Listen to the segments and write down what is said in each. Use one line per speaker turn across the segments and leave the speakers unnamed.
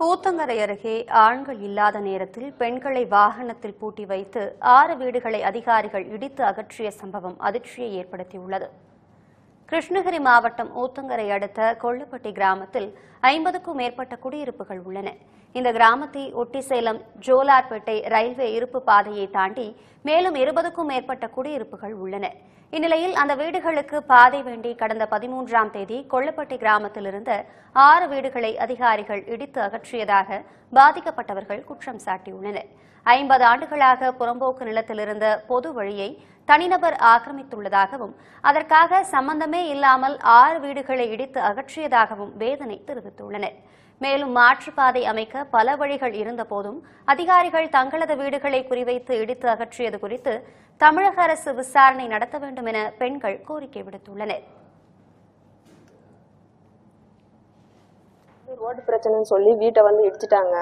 பூத்தங்கரை அருகே ஆண்கள் இல்லாத நேரத்தில் பெண்களை வாகனத்தில் பூட்டி வைத்து ஆறு வீடுகளை அதிகாரிகள் இடித்து அகற்றிய சம்பவம் அதிர்ச்சியை ஏற்படுத்தியுள்ளது. கிருஷ்ணகிரி மாவட்டம் ஊத்தங்கரை அடுத்த கொள்ளப்பட்டி கிராமத்தில் ஐம்பதுக்கும் மேற்பட்ட குடியிருப்புகள் உள்ளன. இந்த கிராமத்தை ஒட்டி சேலம் ஜோலார்பேட்டை ரயில்வே இருப்பு பாதையை தாண்டி மேலும் இருபதுக்கும் மேற்பட்ட குடியிருப்புகள் உள்ளன. இந்நிலையில் அந்த வீடுகளுக்கு பாதை வேண்டி கடந்த பதிமூன்றாம் தேதி கொள்ளப்பட்டி கிராமத்தில் இருந்த ஆறு வீடுகளை அதிகாரிகள் இடித்து அகற்றியதாக பாதிக்கப்பட்டவர்கள் குற்றம் சாட்டியுள்ளனர். ஐம்பது ஆண்டுகளாக புறம்போக்கு நிலத்திலிருந்த பொது வழியை தனிநபர் ஆக்கிரமித்துள்ளதாகவும் அதற்காக சம்பந்தமே இல்லாமல் ஆறு வீடுகளை இடித்து அகற்றியதாகவும் வேதனை தெரிவித்துள்ளனர். மேலும் மாற்றுப்பாதை அமைக்க பல வழிகள் இருந்தபோதும் அதிகாரிகள் தங்களது வீடுகளை குறிவைத்து இடித்து அகற்றியது குறித்து தமிழக அரசு விசாரணை நடத்த வேண்டும் என பெண்கள் கோரிக்கை விடுத்துள்ளனர்.
ரோடு பிரச்சனைன்னு சொல்லி வீட்டை வந்து இடிச்சிட்டாங்க.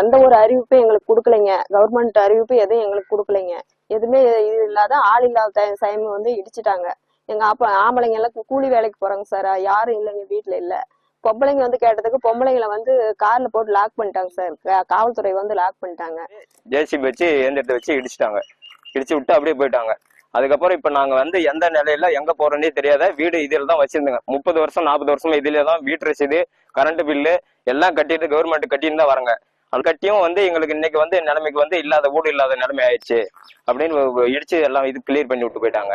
எந்த ஒரு அறிவிப்பும் எங்களுக்கு கொடுக்கலைங்க. கவர்மெண்ட் அறிவிப்பு எதுவும் எங்களுக்கு கொடுக்கலைங்க. எதுவுமே இது இல்லாத ஆள் இல்லாத டைம் வந்து இடிச்சிட்டாங்க. எங்க அப்பா ஆம்பளைங்க எல்லாம் கூலி வேலைக்கு போறாங்க சார் யாரும் இல்லைங்க வீட்டுல இல்ல. பொம்பளைங்க வந்து கேட்டதுக்கு பொம்பளைங்களை வந்து கார்ல போட்டு லாக் பண்ணிட்டாங்க சார் காவல்துறை வந்து லாக் பண்ணிட்டாங்க.
ஜேசிபி வச்சு எந்திரத்தை வச்சு இடிச்சிட்டாங்க. இடிச்சு விட்டு அப்படியே போயிட்டாங்க. அதுக்கப்புறம் இப்ப நாங்க வந்து எந்த நிலையில எங்க போறோன்னே தெரியாத வீடு இதில் தான் வச்சிருந்தோங்க. முப்பது வருஷம் நாற்பது வருஷமா இதுல தான் வீட்டு ரசீது கரண்ட் பில்லு எல்லாம் கட்டிட்டு கவர்மெண்ட் கட்டின்னு தான் வரங்க அது வந்து எங்களுக்கு இன்னைக்கு வந்து நிலைமைக்கு வந்து இல்லாத வீடு இல்லாத நிலைமை ஆயிடுச்சு. அப்படின்னு இடிச்சு எல்லாம் இது கிளியர் பண்ணி விட்டு போயிட்டாங்க.